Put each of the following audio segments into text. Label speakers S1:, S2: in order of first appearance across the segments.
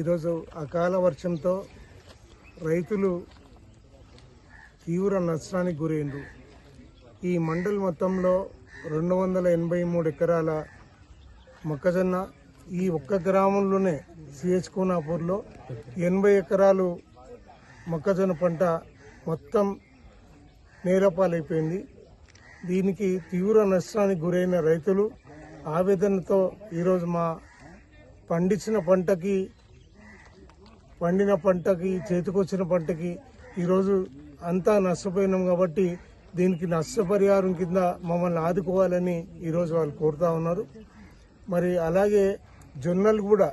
S1: ఈరోజు అకాల వర్షంతో రైతులు తీవ్ర నష్టానికి గురైండ్రు. ఈ మండల్ మొత్తంలో రెండు వందల ఎనభై మూడు ఎకరాల మొక్కజొన్న ఈ ఒక్క గ్రామంలోనే సిహెచ్ కోనాపూర్లో ఎనభై ఎకరాలు మొక్కజొన్న పంట మొత్తం నేలపాలైపోయింది. దీనికి తీవ్ర నష్టానికి గురైన రైతులు ఆవేదనతో ఈరోజు మా పండించిన పంటకి పండిన పంటకి చేతికొచ్చిన పంటకి ఈరోజు అంతా నష్టపోయినాం కాబట్టి దీనికి నష్టపరిహారం కింద మమ్మల్ని ఆదుకోవాలని ఈరోజు వాళ్ళు కోరుతా ఉన్నారు. మరి అలాగే జొన్నలు కూడా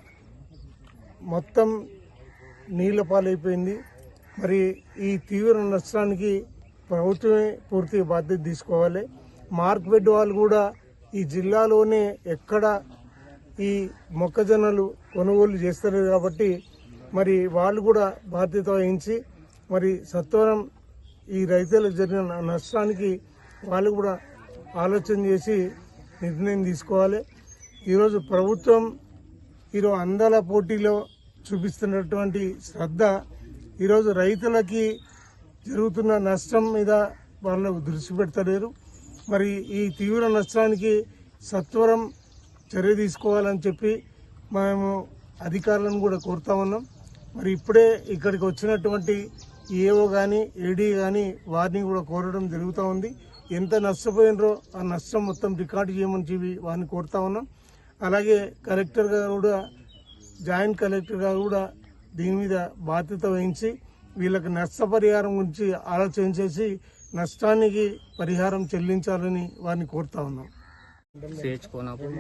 S1: మొత్తం నీళ్ళ పాలైపోయింది మరి ఈ తీవ్ర నష్టానికి ప్రభుత్వమే పూర్తి బాధ్యత తీసుకోవాలి. మార్క్బెడ్ వాళ్ళు కూడా ఈ జిల్లాలోనే ఎక్కడ ఈ మొక్కజొన్నలు కొనుగోలు చేస్తారు కాబట్టి మరి వాళ్ళు కూడా బాధ్యత వహించి మరి సత్వరం ఈ రైతులకు జరిగిన నష్టానికి వాళ్ళు కూడా ఆలోచన చేసి నిర్ణయం తీసుకోవాలి. ఈరోజు ప్రభుత్వం ఈరోజు అందాల పోటీలో చూపిస్తున్నటువంటి శ్రద్ధ ఈరోజు రైతులకి జరుగుతున్న నష్టం మీద వాళ్ళు దృష్టి పెడతలేరు. మరి ఈ తీవ్ర నష్టానికి సత్వరం చర్య తీసుకోవాలని చెప్పి మేము అధికారులను కూడా కోరుతా ఉన్నాం. మరి ఇప్పుడే ఇక్కడికి వచ్చినటువంటి ఏఓ కానీ ఏడీ కానీ వారిని కూడా కోరడం జరుగుతూ ఉంది. ఎంత నష్టపోయినరో ఆ నష్టం మొత్తం రికార్డు చేయమని చెప్పి వారిని కోరుతా ఉన్నాం. అలాగే కలెక్టర్గా కూడా జాయింట్ కలెక్టర్గా కూడా దీని మీద బాధ్యత వహించి వీళ్ళకి నష్టపరిహారం గురించి ఆలోచన చేసి నష్టానికి పరిహారం చెల్లించాలని వారిని కోరుతా ఉన్నాం.
S2: సేచ్ కోనాపూర్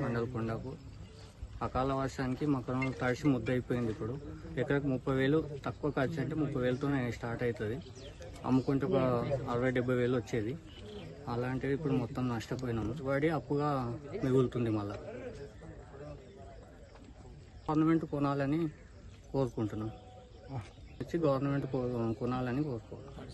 S2: అకాల వర్షానికి మకరం తడిసి ముద్దయిపోయింది ఇప్పుడు. ఎకరకు ముప్పై వేలు తక్కువ ఖర్చు అంటే ముప్పై వేలతోనే స్టార్ట్ అవుతుంది అమ్ముకుంటే ఒక అరవై డెబ్బై వేలు వచ్చేది. అలాంటిది ఇప్పుడు మొత్తం నష్టపోయినాము. పడి అప్పుగా మిగులుతుంది మళ్ళా. గవర్నమెంట్ కొనాలని కోరుకుంటున్నాం. వచ్చి గవర్నమెంట్ కొనాలని కోరుకుంటున్నాం